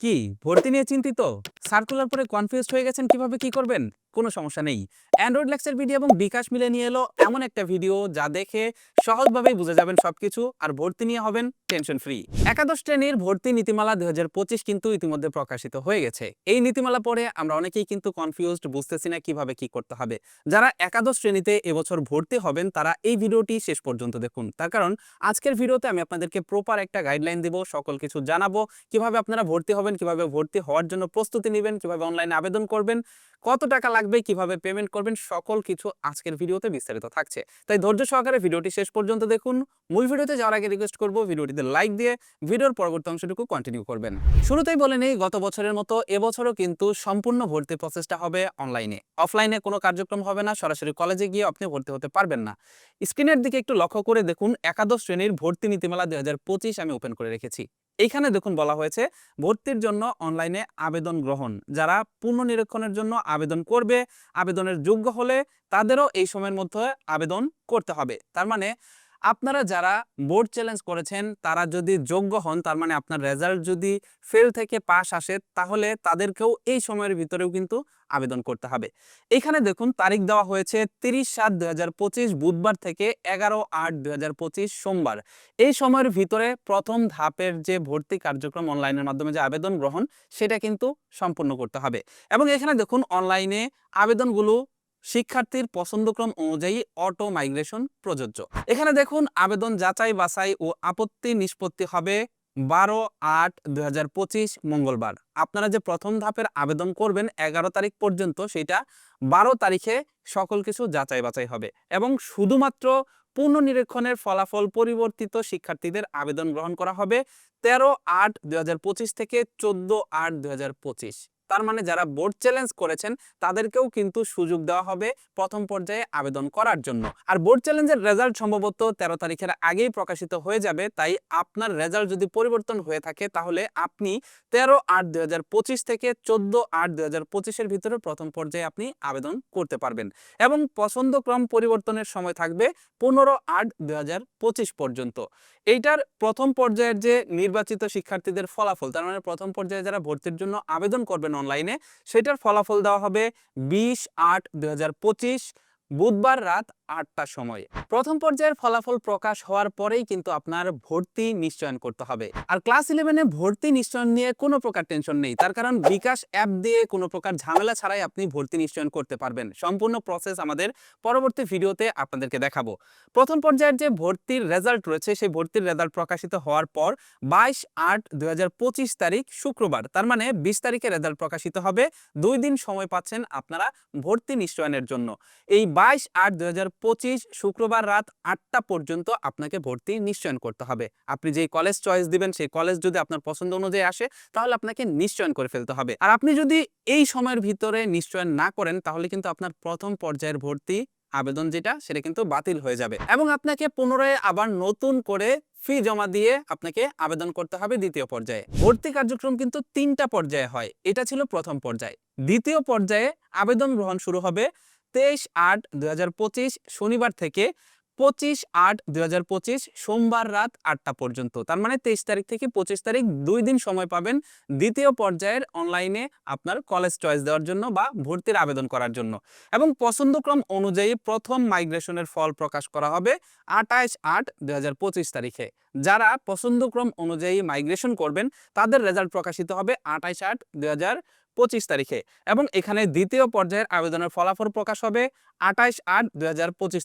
কি? ভর্তি নিয়ে চিন্তিত? সার্কুলার পরে কনফিউজ হয়ে গেছেন কীভাবে কি করবেন? কোনো সমস্যা নেই। অ্যান্ড্রয়েড লেক্সের ভিডিও এবং বিকাশ মিলে নিয়ে এলো এমন একটা ভিডিও যা দেখে সহজভাবেই বুঝে যাবেন সবকিছু আর ভর্তি নিয়ে হবেন টেনশন ফ্রি একাদশ শ্রেণির ভর্তি নীতিমালা দুই কিন্তু ইতিমধ্যে প্রকাশিত হয়ে গেছে। এই নীতিমালা পরে আমরা অনেকেই কিন্তু কনফিউজড বুঝতেছি না কীভাবে কি করতে হবে। যারা একাদশ শ্রেণীতে এবছর ভর্তি হবেন, তারা এই ভিডিওটি শেষ পর্যন্ত দেখুন। তার কারণ, আজকের ভিডিওতে আমি আপনাদেরকে প্রপার একটা গাইডলাইন দিব, সকল কিছু জানাব, কীভাবে আপনারা ভর্তি হবেন, কীভাবে ভর্তি হওয়ার জন্য প্রস্তুতি নেবেন, কীভাবে অনলাইনে আবেদন করবেন, কত টাকা কীভাবে পেমেন্ট করবেন, সকল কিছু আজকের ভিডিওতে বিস্তারিত থাকছে। তাই ধৈর্য সহকারে ভিডিওটি শেষ পর্যন্ত দেখুন। মূল ভিডিওতে যাওয়ার আগে রিকোয়েস্ট করব, ভিডিওটিতে লাইক দিয়ে ভিডিওর পরবর্তী অংশটুকু কন্টিনিউ করবেন। শুরুতেই বলে নেই, গত বছরের মতো এবছরও কিন্তু সম্পূর্ণ ভর্তি প্রসেসটা হবে অনলাইনে অফলাইনে কোনো কার্যক্রম হবে না, সরাসরি কলেজে গিয়ে আপনি ভর্তি হতে পারবেন না। স্ক্রিনের দিকে একটু লক্ষ্য করে দেখুন, একাদশ শ্রেণির ভর্তি নীতিমালা দুই হাজার পঁচিশ আমি ওপেন করে রেখেছি। এইখানে দেখুন বলা হয়েছে, ভর্তির জন্য অনলাইনে আবেদন গ্রহণ। যারা পুনর্নিরীক্ষণের জন্য আবেদন করবে, আবেদনের যোগ্য হলে তাদেরও এই সময়ের মধ্যে আবেদন করতে হবে। তার মানে আপনারা যারা বোর্ড চ্যালেঞ্জ করেছেন, তারা যদি যোগ্য হন, তার মানে আপনার রেজাল্ট যদি ফেল থেকে পাস আসে, তাহলে তাদেরকেও এই সময়ের ভিতরেও কিন্তু আবেদন করতে হবে। এখানে দেখুন, তারিখ দেওয়া হয়েছে তিরিশ সাত দুই বুধবার থেকে এগারো আট দুই সোমবার। এই সময়ের ভিতরে প্রথম ধাপের যে ভর্তি কার্যক্রম অনলাইনের মাধ্যমে যে আবেদন গ্রহণ, সেটা কিন্তু সম্পূর্ণ করতে হবে। এবং এখানে দেখুন, অনলাইনে আবেদনগুলো শিক্ষার্থীর পছন্দক্রম অনুযায়ী অটো মাইগ্রেশন প্রযোজ্য। এখানে দেখুন, আবেদন যাচাই বাছাই ও আপত্তি নিষ্পত্তি হবে বারো আট দুই মঙ্গলবার। আপনারা যে প্রথম ধাপের আবেদন করবেন এগারো তারিখ পর্যন্ত, সেটা বারো তারিখে সকল কিছু যাচাই বাছাই হবে এবং শুধুমাত্র পুনর্নিরীক্ষণের ফলাফল পরিবর্তিত শিক্ষার্থীদের আবেদন গ্রহণ করা হবে তেরো আট দুই থেকে চোদ্দ আট দুই তার মানে যারা বোর্ড চ্যালেঞ্জ করেছেন, তাদেরকেও কিন্তু সুযোগ দেওয়া হবে প্রথম পর্যায়ে আবেদন করার জন্য। আর বোর্ড চ্যালেঞ্জের রেজাল্ট সম্ভবত তেরো তারিখের আগেই প্রকাশিত হয়ে যাবে, তাই আপনার রেজাল্ট যদি পরিবর্তন হয়ে থাকে, তাহলে আপনি তেরো আট দুই থেকে চোদ্দ আট দুই পঁচিশের ভিতরে প্রথম পর্যায়ে আপনি আবেদন করতে পারবেন। এবং পছন্দক্রম পরিবর্তনের সময় থাকবে পনেরো আট দুই পর্যন্ত। এইটার প্রথম পর্যায়ের যে নির্বাচিত শিক্ষার্থীদের ফলাফল, তার মানে প্রথম পর্যায়ে যারা ভর্তির জন্য আবেদন করবেন অনলাইনে সেটার ফলাফল দেওয়া হবে বিশ আট দুই বুধবার রাত আটটার সময়। প্রথম পর্যায়ের ফলাফল প্রকাশ হওয়ার পরেই কিন্তু আপনার ভর্তি নিশ্চয়ন করতে হবে। আর ক্লাস ইলেভেনে ভর্তি নিশ্চয়ন নিয়ে কোনো প্রকার টেনশন নেই। তার কারণ বিকাশ অ্যাপ দিয়ে কোনো প্রকার ঝামেলা ছাড়াই আপনি ভর্তি নিশ্চয়ন করতে পারবেন। সম্পূর্ণ প্রসেস আমাদের পরবর্তী ভিডিওতে আপনাদেরকে দেখাবো। প্রথম পর্যায়ের যে ভর্তির রেজাল্ট রয়েছে, সেই ভর্তির রেজাল্ট প্রকাশিত হওয়ার পর বাইশ আট দুই তারিখ শুক্রবার, তার মানে বিশ তারিখে রেজাল্ট প্রকাশিত হবে। দুই দিন সময় পাচ্ছেন আপনারা ভর্তি নিশ্চয়নের জন্য। এই বাইশ আট দুই পঁচিশ শুক্রবার রাত আটটা পর্যন্ত আপনাকে ভর্তি নিশ্চয়ন করতে হবে। আপনি যেই কলেজ চয়েস দিবেন, সেই কলেজ যদি আপনার পছন্দ অনুযায়ী আসে, তাহলে আপনাকে নিশ্চয়ন করে ফেলতে হবে। আর আপনি যদি এই সময়ের ভিতরে নিশ্চয়ন না করেন, তাহলে কিন্তু আপনার প্রথম পর্যায়ের ভর্তি আবেদন যেটা, সেটা কিন্তু বাতিল হয়ে যাবে। এবং আপনাকে পুনরায় আবার নতুন করে ফি জমা দিয়ে আপনাকে আবেদন করতে হবে দ্বিতীয় পর্যায়ে। ভর্তি কার্যক্রম কিন্তু তিনটা পর্যায়ে হয়। এটা ছিল প্রথম পর্যায়ে। দ্বিতীয় পর্যায়ে আবেদন গ্রহণ শুরু হবে তেইশ আট দুই শনিবার থেকে পঁচিশ আট দুই সোমবার রাত আটটা পর্যন্ত। তার মানে তেইশ তারিখ থেকে পঁচিশ তারিখ দুই দিন সময় পাবেন দ্বিতীয় পর্যায়ের অনলাইনে আপনার কলেজ চয়েস দেওয়ার জন্য বা ভর্তির আবেদন করার জন্য। এবং পছন্দক্রম অনুযায়ী প্রথম মাইগ্রেশনের ফল প্রকাশ করা হবে আঠাইশ আট দুই তারিখে। যারা পছন্দক্রম অনুযায়ী মাইগ্রেশন করবেন, তাদের রেজাল্ট প্রকাশিত হবে আঠাইশ আট দুই পঁচিশ তারিখে এবং এখানে দ্বিতীয় পর্যায়ের আবেদনের ফলাফল প্রকাশ হবে আঠাইশ আট দুই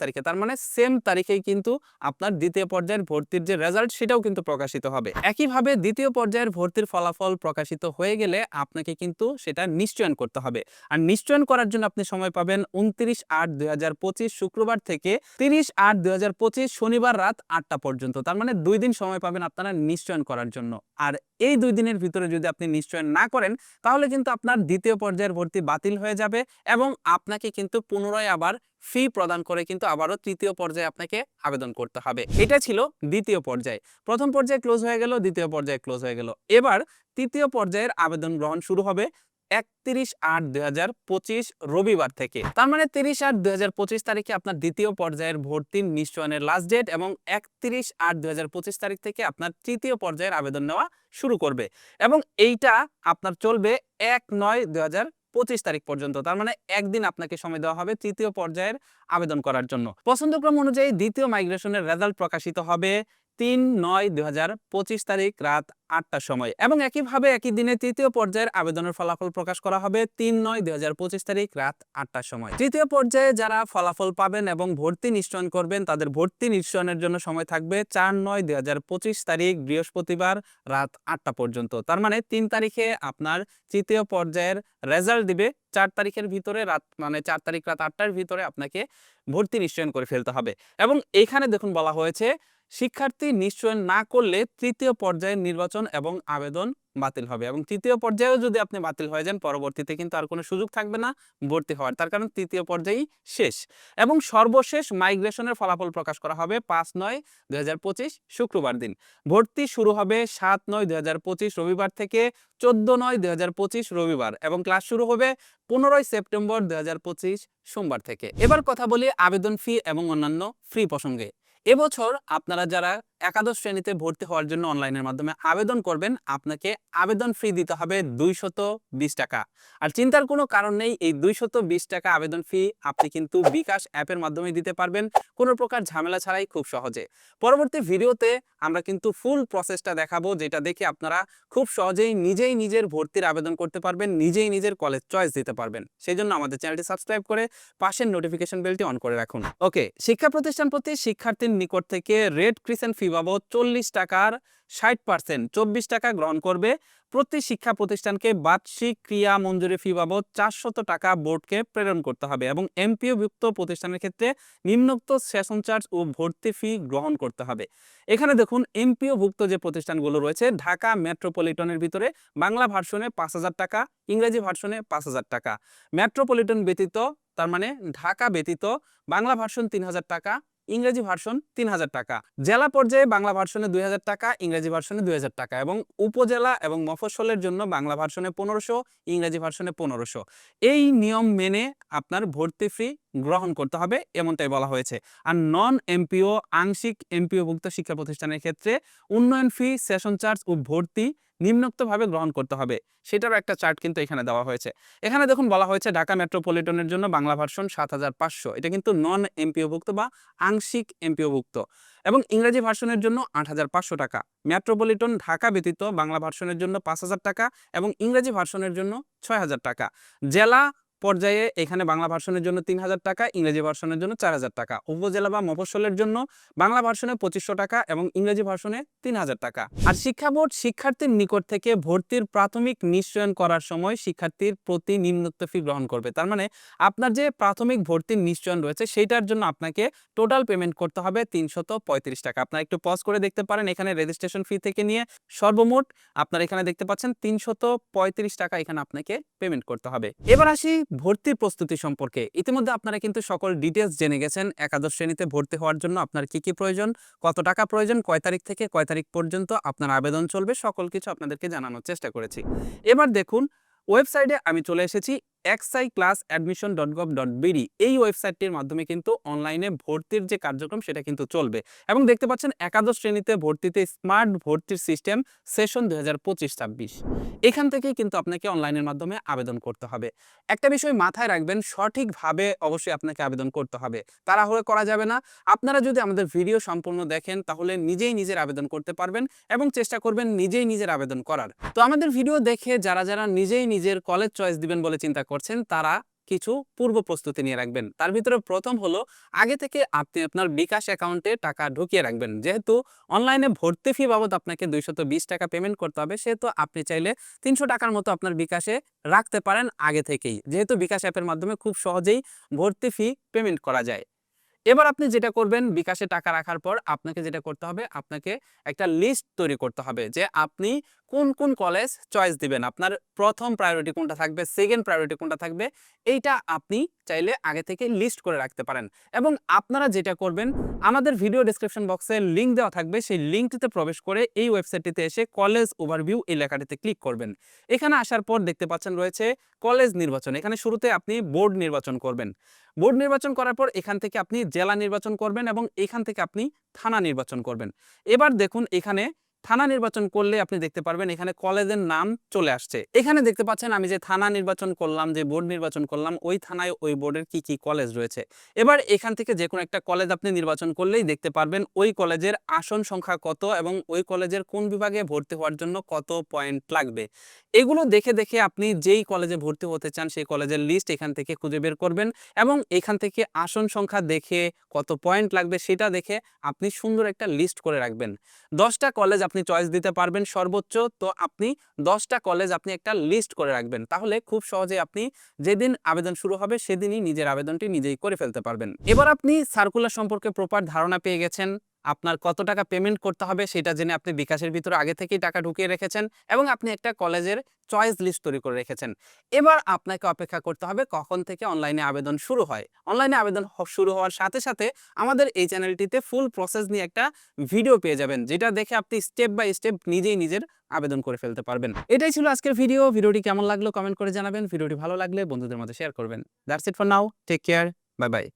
তারিখে। তার মানে সেম তারিখেই কিন্তু আপনার দ্বিতীয় পর্যায়ের ভর্তির যে রেজাল্ট সেটাও কিন্তু প্রকাশিত হবে। একইভাবে দ্বিতীয় পর্যায়ের ভর্তির ফলাফল প্রকাশিত হয়ে গেলে আপনাকে কিন্তু সেটা নিশ্চয়ন করতে হবে। আর নিশ্চয়ন করার জন্য আপনি সময় পাবেন উনত্রিশ আট দুই শুক্রবার থেকে তিরিশ আট দুই শনিবার রাত আটটা পর্যন্ত। তার মানে দুই দিন সময় পাবেন আপনারা নিশ্চয়ন করার জন্য। আর এই দুই দিনের ভিতরে যদি আপনি নিশ্চয় না করেন, তাহলে কিন্তু আপনার দ্বিতীয় পর্যায়ের ভর্তি বাতিল হয়ে যাবে এবং আপনাকে কিন্তু পুনরায় আবার ফি প্রদান করে কিন্তু আবারও তৃতীয় পর্যায়ে আপনাকে আবেদন করতে হবে। এটা ছিল দ্বিতীয় পর্যায়ে। প্রথম পর্যায়ে ক্লোজ হয়ে গেল, দ্বিতীয় পর্যায়ে ক্লোজ হয়ে গেল। এবার তৃতীয় পর্যায়ের আবেদন গ্রহণ শুরু হবে। একত্রিশ আট দুই রবিবার থেকে। তার মানে তিরিশ আট দুই তারিখে আপনার দ্বিতীয় পর্যায়ের ভর্তির নিশ্চয়নের লাস্ট ডেট এবং একত্রিশ আট দুই তারিখ থেকে আপনার তৃতীয় পর্যায়ের আবেদন নেওয়া শুরু করবে এবং এইটা আপনার চলবে এক নয় দুই পঁচিশ তারিখ পর্যন্ত। তার মানে একদিন আপনাকে সময় দেওয়া হবে তৃতীয় পর্যায়ের আবেদন করার জন্য। পছন্দক্রম অনুযায়ী দ্বিতীয় মাইগ্রেশনের রেজাল্ট প্রকাশিত হবে তিন নয় দুই তারিখ রাত আটটার সময়। এবং একইভাবে একই দিনে তৃতীয় পর্যায়ের আবেদনের ফলাফল প্রকাশ করা হবে তিন নয় দুই তারিখ রাত আটটার সময়। তৃতীয় পর্যায়ে যারা ফলাফল পাবেন এবং ভর্তি নিশ্চয়ন করবেন, তাদের ভর্তি নিশ্চয়নের জন্য সময় থাকবে চার নয় দুই তারিখ বৃহস্পতিবার রাত আটটা পর্যন্ত। তার মানে তিন তারিখে আপনার তৃতীয় পর্যায়ের রেজাল্ট দিবে, চার তারিখের ভিতরে রাত মানে চার তারিখ রাত আটটার ভিতরে আপনাকে ভর্তি নিশ্চয়ন করে ফেলতে হবে। এবং এখানে দেখুন বলা হয়েছে শিক্ষার্থী নিশ্চয় না করলে তৃতীয় পর্যায়ের নির্বাচন এবং আবেদন বাতিল হবে এবং তৃতীয় পর্যায়েও যদি আপনি বাতিল হয়ে যান, পরবর্তীতে কিন্তু আর কোনো সুযোগ থাকবে না ভর্তি হওয়ার। তার কারণ তৃতীয় পর্যায়েই শেষ এবং সর্বশেষ মাইগ্রেশনের ফলাফল প্রকাশ করা হবে পাঁচ নয় দুই শুক্রবার দিন। ভর্তি শুরু হবে সাত নয় দুই রবিবার থেকে চোদ্দ নয় দুই রবিবার এবং ক্লাস শুরু হবে পনেরোই সেপ্টেম্বর দু হাজার পঁচিশ সোমবার থেকে। এবার কথা বলি আবেদন ফি এবং অন্যান্য ফ্রি প্রসঙ্গে। এবছর আপনারা যারা একাদশ শ্রেণীতে ভর্তি হওয়ার জন্য অনলাইনের মাধ্যমে আবেদন করবেন, আপনাকে আবেদন ফি দিতে হবে দুইশত বিশ টাকা। আর চিন্তার কোনো কারণ নেই, এই দুইশত বিশ টাকা আবেদন ফি আপনি কিন্তু বিকাশ অ্যাপের মাধ্যমে দিতে পারবেন, কোনো প্রকার ঝামেলা ছাড়াই খুব সহজে। পরবর্তী ভিডিওতে আমরা কিন্তু ফুল প্রসেসটা দেখাবো, যেটা দেখে আপনারা খুব সহজেই নিজেই নিজের ভর্তির আবেদন করতে পারবেন, নিজেই নিজের কলেজ চয়েস দিতে পারবেন। সেই জন্য আমাদের চ্যানেলটি সাবস্ক্রাইব করে পাশের নোটিফিকেশন বেলটি অন করে রাখুন। ওকে, শিক্ষা প্রতিষ্ঠান প্রতি শিক্ষার্থীর নিকট থেকে রেড ক্রিসেন্ট ফি বাবদ চল্লিশ টাকার ষাট পার্সেন্ট, চব্বিশ টাকা গ্রহণ করবে। প্রতি শিক্ষা প্রতিষ্ঠানকে বার্ষিক ক্রিয়া মঞ্জুরি ফি বাবদ চারশত টাকা বোর্ডকে প্রেরণ করতে হবে এবং এমপিওভুক্ত প্রতিষ্ঠানের ক্ষেত্রে নিম্নোক্ত সেশন চার্জ ও ভর্তি ফি গ্রহণ করতে হবে। এখানে দেখুন, এমপিওভুক্ত যে প্রতিষ্ঠানগুলো রয়েছে, ঢাকা মেট্রোপলিটনের ভিতরে বাংলা ভার্সনে পাঁচ হাজার টাকা, ইংরেজি ভার্সনে পাঁচ হাজার টাকা। মেট্রোপলিটন ব্যতীত, তার মানে ঢাকা ব্যতীত, বাংলা ভার্সন তিন হাজার টাকা ইংরেজি ভার্সন তিন হাজার টাকা। জেলা পর্যায়ে বাংলা ভার্সনে দুই হাজার টাকা, ইংরেজি ভার্সনে দুই হাজার টাকা এবং উপজেলা এবং মফস্বলের জন্য বাংলা ভার্সনে পনেরোশো, ইংরেজি ভার্সনে পনেরোশো। এই নিয়ম মেনে আপনার ভর্তি ফি গ্রহণ করতে হবে, এমনটাই বলা হয়েছে। আর নন এমপিও, আংশিক এমপিওভুক্ত শিক্ষা প্রতিষ্ঠানের ক্ষেত্রে উন্নয়ন ফি, সেশন চার্জ ও ভর্তি নিম্নোক্তভাবে গ্রহণ করতে হবে। সেটারও একটা চার্ট কিন্তু এখানে দেওয়া হয়েছে। এখানে দেখুন বলা হয়েছে ঢাকা মেট্রোপলিটনের জন্য বাংলা ভার্সন সাত হাজার পাঁচশো। এটা কিন্তু নন এমপিওভুক্ত বা আংশিক এমপিওভুক্ত। এবং ইংরেজি ভার্সনের জন্য আট হাজার পাঁচশো টাকা। মেট্রোপলিটন ঢাকা ব্যতীত বাংলা ভার্সনের জন্য পাঁচ হাজার টাকা এবং ইংরেজি ভার্সনের জন্য ছয় হাজার টাকা। জেলা পর্যায়ে এখানে বাংলা ভার্সনের জন্য তিন হাজার টাকা, ইংরেজি ভার্সনের জন্য চার হাজার টাকা। উপজেলা বা মফস্বলের জন্য বাংলা ভার্সনে পঁচিশশো টাকা এবং ইংরেজি ভার্সনে তিন হাজার টাকা। আর শিক্ষা বোর্ড শিক্ষার্থীর নিকট থেকে ভর্তির প্রাথমিক নিশ্চয়ন করার সময় শিক্ষার্থীর প্রতি নিম্নোক্ত ফি গ্রহণ করবে। তার মানে আপনার যে প্রাথমিক ভর্তির নিশ্চয়ন রয়েছে সেইটার জন্য আপনাকে টোটাল পেমেন্ট করতে হবে তিনশত পঁয়ত্রিশ টাকা। আপনারা একটু পজ করে দেখতে পারেন, এখানে রেজিস্ট্রেশন ফি থেকে নিয়ে সর্বমোট আপনারা এখানে দেখতে পাচ্ছেন তিনশত পঁয়ত্রিশ টাকা এখানে আপনাকে পেমেন্ট করতে হবে। এবার আসি ভর্তির প্রস্তুতি সম্পর্কে। ইতিমধ্যে আপনারা কিন্তু সকল ডিটেলস জেনে গেছেন, একাদশ শ্রেণীতে ভর্তি হওয়ার জন্য আপনার কি কি প্রয়োজন, কত টাকা প্রয়োজন, কয় তারিখ থেকে কয় তারিখ পর্যন্ত আপনার আবেদন চলবে, সকল কিছু আপনাদেরকে জানানোর চেষ্টা করেছি। এবার দেখুন ওয়েবসাইটে আমি চলে এসেছি xi class admission dot gov dot BD এই ওয়েবসাইটটির মাধ্যমে কিন্তু অনলাইনে ভর্তির যে কার্যক্রম, সেটা কিন্তু চলবে। এবং দেখতে পাচ্ছেন, একাদশ শ্রেণীতে ভর্তিতে স্মার্ট ভর্তির সিস্টেম সেশন দুই হাজার পঁচিশ ছাব্বিশ। এখান থেকেই কিন্তু আপনাকে অনলাইনের মাধ্যমে আবেদন করতে হবে। একটা বিষয় মাথায় রাখবেন, সঠিকভাবে অবশ্যই আপনাকে আবেদন করতে হবে। তাড়াহুড়ো করা যাবে না। আপনারা যদি আমাদের ভিডিও সম্পূর্ণ দেখেন, তাহলে নিজেই নিজের আবেদন করতে পারবেন এবং চেষ্টা করবেন নিজেই নিজের আবেদন করার। তো আমাদের ভিডিও দেখে যারা যারা নিজেই নিজের কলেজ চয়েস দিবেন বলে চিন্তা করছেন, তারা কিছু পূর্ব প্রস্তুতি নিয়ে রাখবেন। তার ভিতরে প্রথম হলো, আগে থেকে আপনি আপনার বিকাশ অ্যাকাউন্টে টাকা ঢুকিয়ে রাখবেন। যেহেতু অনলাইনে ভর্তি ফি বাবদ আপনাকে দুইশত টাকা পেমেন্ট করতে হবে, সেহেতু আপনি চাইলে তিনশো টাকার মতো আপনার বিকাশে রাখতে পারেন আগে থেকেই। যেহেতু বিকাশ অ্যাপের মাধ্যমে খুব সহজেই ভর্তি ফি পেমেন্ট করা যায়। এবার আপনি যেটা করবেন, বিকাশে টাকা রাখার পর আপনাকে যেটা করতে হবে, আপনাকে একটা লিস্ট তৈরি করতে হবে যে আপনি কোন কোন কলেজ চয়েস দিবেন? আপনার প্রথম প্রায়োরিটি কোনটা থাকবে? সেকেন্ড প্রায়োরিটি কোনটা থাকবে? এইটা আপনি চাইলে আগে থেকে লিস্ট করে রাখতে পারেন। এবং আপনারা যেটা করবেন, আমাদের ভিডিও ডিসক্রিপশন বক্সে লিঙ্ক দেওয়া থাকবে। সেই লিঙ্কটিতে প্রবেশ করে এই ওয়েবসাইটটিতে এসে কলেজ ওভারভিউ এই লেখাটিতে ক্লিক করবেন। এখানে আসার পর দেখতে পাচ্ছেন রয়েছে কলেজ নির্বাচন। এখানে শুরুতে আপনি বোর্ড নির্বাচন করবেন। বোর্ড নির্বাচন করার পর এখান থেকে আপনি জেলা নির্বাচন করবেন এবং এখান থেকে আপনি থানা নির্বাচন করবেন। এবার দেখুন এখানে থানা নির্বাচন করলে আপনি দেখতে পারবেন এখানে কলেজের নাম চলে আসছে। এখানে দেখতে পাচ্ছেন আমি যে থানা নির্বাচন করলাম, যে বোর্ড নির্বাচন করলাম, ওই থানায় ওই বোর্ডের কি কি কলেজ রয়েছে। এবার এখান থেকে যে কোনো একটা কলেজ আপনি নির্বাচন করলেই দেখতে পারবেন ওই কলেজের আসন সংখ্যা কত এবং ওই কলেজের কোন বিভাগে ভর্তি হওয়ার জন্য কত পয়েন্ট লাগবে। এগুলো দেখে দেখে আপনি যেই কলেজে ভর্তি হতে চান সেই কলেজের লিস্ট এখান থেকে খুঁজে বের করবেন এবং এখান থেকে আসন সংখ্যা দেখে কত পয়েন্ট লাগবে সেটা দেখে আপনি সুন্দর একটা লিস্ট করে রাখবেন। দশটা কলেজ আপনি চয়েস দিতে পারবেন সর্বোচ্চ। তো আপনি দশটা কলেজ আপনি একটা লিস্ট করে রাখবেন। তাহলে খুব সহজে আপনি যেদিন আবেদন শুরু হবে, সেদিনই নিজের আবেদনটি নিজেই করে ফেলতে পারবেন। এবার আপনি সার্কুলার সম্পর্কে প্রপার ধারণা পেয়ে গেছেন। আপনার কত টাকা পেমেন্ট করতে হবে সেটা জেনে আপনি বিকাশের ভিতরে আগে থেকেই টাকা ঢুকিয়ে রেখেছেন এবং আপনি একটা কলেজের চয়েস লিস্ট তৈরি করে রেখেছেন। এবার আপনাকে অপেক্ষা করতে হবে কখন থেকে অনলাইনে আবেদন শুরু হয়। অনলাইনে আবেদন শুরু হওয়ার সাথে সাথে আমাদের এই চ্যানেলটিতে ফুল প্রসেস নিয়ে একটা ভিডিও পেয়ে যাবেন, যেটা দেখে আপনি স্টেপ বাই স্টেপ নিজেই নিজের আবেদন করে ফেলতে পারবেন। এটাই ছিল আজকের ভিডিও ভিডিওটি কেমন লাগল কমেন্ট করে জানাবেন। ভিডিওটি ভালো লাগলে বন্ধুদের মধ্যে শেয়ার করবেন। That's it for now take care bye bye